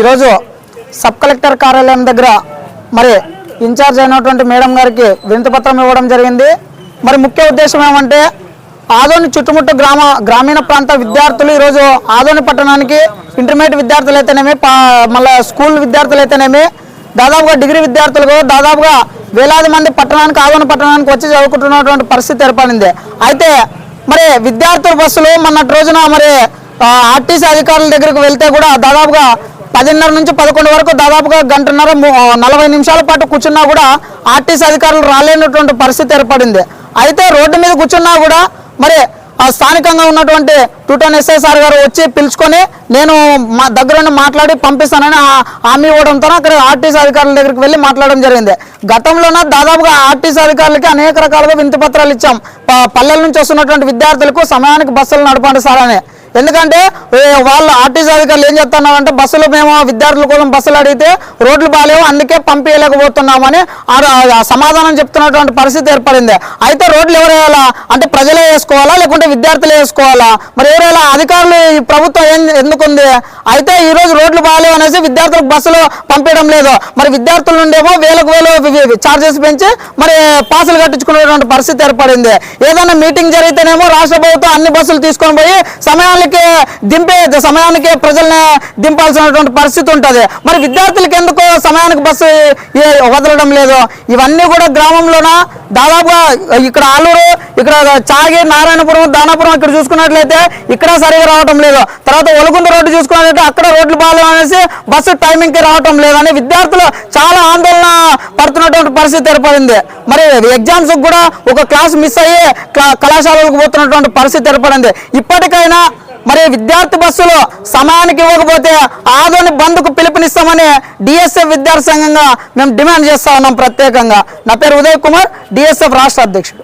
ఈరోజు sub collector కార్యాలయం దగ్గర మరి ఇన్ఛార్జ్ అయినటువంటి మేడం గారికి వినతిపత్రం ఇవ్వడం జరిగింది. మరి ముఖ్య ఉద్దేశం ఏమంటే ఆదోని చుట్టుముట్టు గ్రామ గ్రామీణ ప్రాంత విద్యార్థులు ఈరోజు ఆదోని పట్టణానికి ఇంటర్మీడియట్ విద్యార్థులు అయితేనేమి పా మళ్ళీ స్కూల్ విద్యార్థులు అయితేనేమి దాదాపుగా డిగ్రీ విద్యార్థులు కూడా దాదాపుగా వేలాది మంది పట్టణానికి ఆదోని పట్టణానికి వచ్చి చదువుకుంటున్నటువంటి పరిస్థితి ఏర్పడింది. అయితే మరి విద్యార్థుల బస్సులు మొన్నటి రోజున మరి ఆర్టీసీ అధికారుల దగ్గరికి వెళ్తే కూడా దాదాపుగా పదిన్నర నుంచి పదకొండు వరకు దాదాపుగా గంటన్నర నలభై నిమిషాల పాటు కూర్చున్నా కూడా ఆర్టీసీ అధికారులు రాలేనటువంటి పరిస్థితి ఏర్పడింది. అయితే రోడ్డు మీద కూర్చున్నా కూడా మరి స్థానికంగా ఉన్నటువంటి టూటన్ ఎస్ఐసార్ గారు వచ్చి పిలుచుకొని నేను మా దగ్గర మాట్లాడి పంపిస్తానని ఆ- హామీ ఇవ్వడంతో అక్కడ ఆర్టీసీ అధికారుల దగ్గరికి వెళ్ళి మాట్లాడడం జరిగింది. గతంలోన దాదాపుగా ఆర్టీసీ అధికారులకి అనేక రకాలుగా వింతి పత్రాలు ఇచ్చాం. పల్లెల నుంచి వస్తున్నటువంటి విద్యార్థులకు సమయానికి బస్సులు నడపండి సార్ అని. ఎందుకంటే వాళ్ళు ఆర్టీసీ అధికారులు ఏం చెప్తున్నారంటే బస్సులు మేము విద్యార్థుల కోసం బస్సులు అడిగితే రోడ్లు బాగాలేవు అందుకే పంపించలేకపోతున్నామని ఆ- సమాధానం చెప్తున్నటువంటి పరిస్థితి ఏర్పడింది. అయితే రోడ్లు ఎవరు వేయాలా? అంటే ప్రజలే వేసుకోవాలా? లేకుంటే విద్యార్థులే వేసుకోవాలా? మరి ఎవరైనా అధికారులు ఈ ప్రభుత్వం ఏం ఎందుకుంది? అయితే ఈ రోజు రోడ్లు బాగాలేవు. అనేసి విద్యార్థులకు బస్సులు పంపించడం లేదు. మరి విద్యార్థుల నుండేమో వేలకు వేలు చార్జెస్ పెంచి మరి పాసులు కట్టించుకునేటువంటి పరిస్థితి ఏర్పడింది. ఏదైనా మీటింగ్ జరిగితేనేమో రాష్ట్ర ప్రభుత్వం అన్ని బస్సులు తీసుకొని పోయి సమయానికి దింపే సమయానికి ప్రజల్ని దింపాల్సినటువంటి పరిస్థితి ఉంటుంది. మరి విద్యార్థులకు ఎందుకు సమయానికి బస్సు వదలడం లేదు? ఇవన్నీ కూడా గ్రామంలోన? దాదాపుగా ఇక్కడ ఆలూరు ఇక్కడ చాగి నారాయణపురం దానాపురం ఇక్కడ చూసుకున్నట్లయితే ఇక్కడ సరిగా రావడం లేదు. తర్వాత ఒలుగుంద రోడ్డు చూసుకున్నట్లయితే అక్కడ రోడ్లు బాగాలేవు అనేసి బస్సు టైమింగ్కి రావటం లేదని విద్యార్థులు చాలా ఆందోళన పడుతున్నటువంటి పరిస్థితి ఏర్పడింది. మరి ఎగ్జామ్స్ కూడా ఒక క్లాస్ మిస్ అయ్యి కళాశాలకు పోతున్నటువంటి పరిస్థితి ఏర్పడింది. ఇప్పటికైనా మరి విద్యార్థి బస్సులు సమయానికి ఇవ్వకపోతే ఆదోని బంద్కు పిలుపునిస్తామని డిఎస్ఎఫ్ విద్యార్థి సంఘంగా మేము డిమాండ్ చేస్తా ఉన్నాం ప్రత్యేకంగా. నా పేరు ఉదయ్ కుమార్ డిఎస్ఎఫ్ రాష్ట్ర అధ్యక్షుడు.